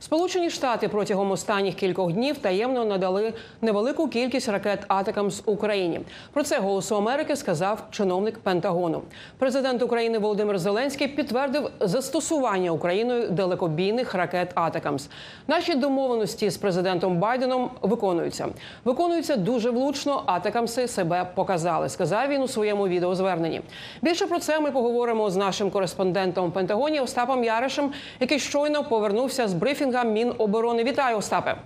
Сполучені Штати протягом останніх кількох днів таємно надали невелику кількість ракет атакам з Україні. Про це голосу Америки сказав чиновник Пентагону. Президент України Володимир Зеленський підтвердив застосування Україною далекобійних ракет Атакамс. Наші домовленості з президентом Байденом виконуються. Виконуються дуже влучно. Атакамси себе показали. Сказав він у своєму відеозверненні. Більше про це ми поговоримо з нашим кореспондентом Пентагоні Остапом Яришем, який щойно повернувся з брифінга Міноборони. Вітаю, Остапе.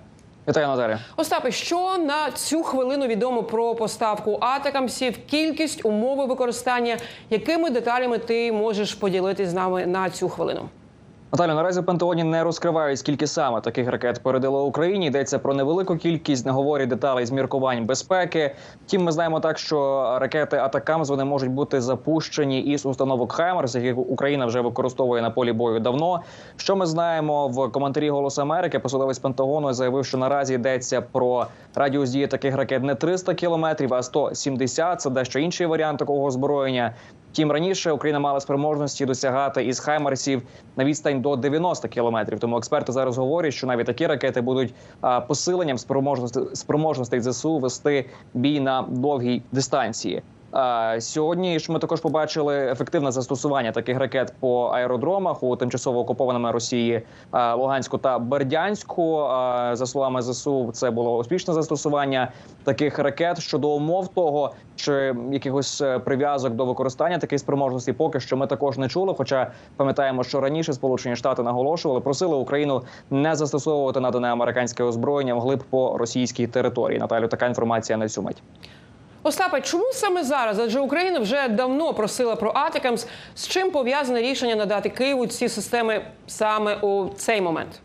Вітаю, Наталя. Остапе, що на цю хвилину відомо про поставку атакамсів, кількість, умови використання, якими деталями ти можеш поділитись з нами на цю хвилину? Наталя, наразі в Пентагоні не розкривають, скільки саме таких ракет передали Україні. Йдеться про невелику кількість, не говорять деталей з міркувань безпеки. Втім, ми знаємо так, що ракети Атакамс вони можуть бути запущені із установок Хаймерс, яких Україна вже використовує на полі бою давно. Що ми знаємо в коментарі «Голос Америки? Посадовець Пентагону заявив, що наразі йдеться про радіус дії таких ракет не 300 кілометрів, а 170. Це дещо інший варіант такого озброєння. Втім, раніше Україна мала спроможності досягати із хаймарсів на відстань до 90 кілометрів. Тому експерти зараз говорять, що навіть такі ракети будуть посиленням спроможності спроможностей ЗСУ вести бій на довгій дистанції. А, Сьогодні ж ми також побачили ефективне застосування таких ракет по аеродромах у тимчасово окупованому Росії Луганську та Бердянську. За словами ЗСУ, це було успішне застосування таких ракет щодо умов того, чи якихось е, прив'язок до використання таких спроможностей, поки що ми також не чули. Хоча пам'ятаємо, що раніше Сполучені Штати наголошували, просили Україну не застосовувати надане американське озброєння вглиб по російській території. Наталю, така інформація на цю мить. Остапе, чому саме зараз? Адже Україна вже давно просила про Атакамс. З чим пов'язане рішення надати Києву ці системи саме у цей момент?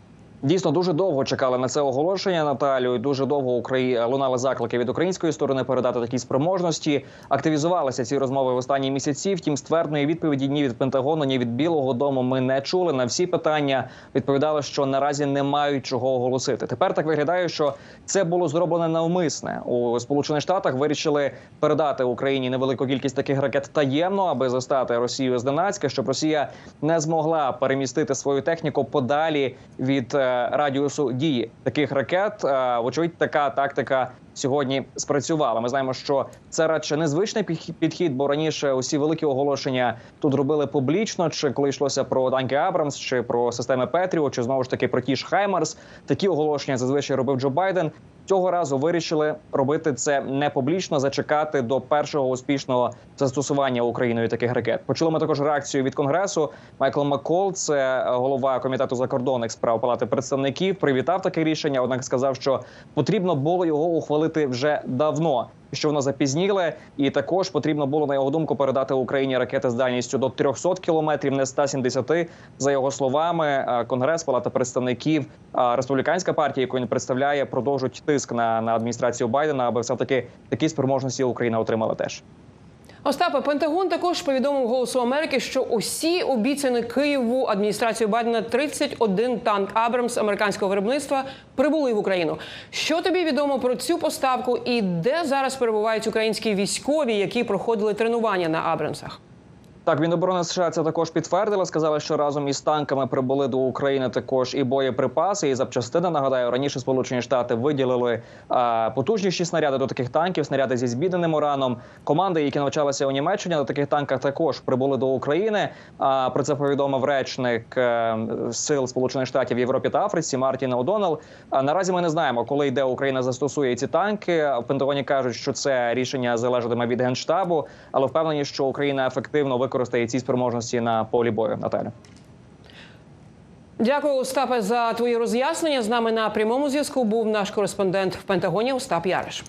Дійсно дуже довго чекали на це оголошення Наталю. і Дуже довго Украї... лунали заклики від української сторони передати такі спроможності. Активізувалися ці розмови в останні місяці. Втім, ствердної відповіді ні від Пентагону, ні від Білого Дому ми не чули. На всі питання відповідали, що наразі не мають чого оголосити. Тепер так виглядає, що це було зроблено навмисне у Сполучених Штатах. Вирішили передати Україні невелику кількість таких ракет таємно, аби застати Росію зненацька, щоб Росія не змогла перемістити свою техніку подалі від е, радіусу дії таких ракет. Е, Вочевидь, така тактика сьогодні спрацювала. Ми знаємо, що це радше незвичний підхід, бо раніше усі великі оголошення тут робили публічно, чи коли йшлося про танки Абрамс, чи про системи Петріо, чи знову ж таки про ті ж Хаймарс. Такі оголошення зазвичай робив Джо Байден. Цього разу вирішили робити це не публічно, зачекати до першого успішного застосування Україною таких ракет. Почули ми також реакцію від конгресу. Майкл Маккол, це голова комітету закордонних справ Палати представників, привітав таке рішення. Однак сказав, що потрібно було його ухвалити вже давно. Що воно запізніле, і також потрібно було на його думку передати Україні ракети з дальністю до 300 кілометрів, не 170. За його словами, е, Конгрес, Палата представників, е, республіканська партія, яку він представляє, продовжують тиск на, на адміністрацію Байдена, аби все таки такі спроможності Україна отримала теж. Остапе, Пентагон також повідомив голосу Америки, що усі обіцяні Києву адміністрацією Байдена 31 танк Абрамс американського виробництва прибули в Україну. Що тобі відомо про цю поставку і де зараз перебувають українські військові, які проходили тренування на Абрамсах? Так, Міноборони США це також підтвердила. Сказали, що разом із танками прибули до України також і боєприпаси, і запчастини. Нагадаю, раніше Сполучені Штати виділили а, потужніші снаряди до таких танків, снаряди зі збідненим ураном. Команди, які навчалися у Німеччині на таких танках, також прибули до України. А, про це повідомив речник е, сил Сполучених Штатів в Європі та Африці Мартін О'Доннелл. А наразі ми не знаємо, коли йде Україна застосує ці танки. В Пентагоні кажуть, що це рішення залежатиме від генштабу, але впевнені, що Україна ефективно використає ці спроможності на полі бою. Наталя. Дякую, Остапе, за твої роз'яснення. З нами на прямому зв'язку був наш кореспондент в Пентагоні Остап Яриш.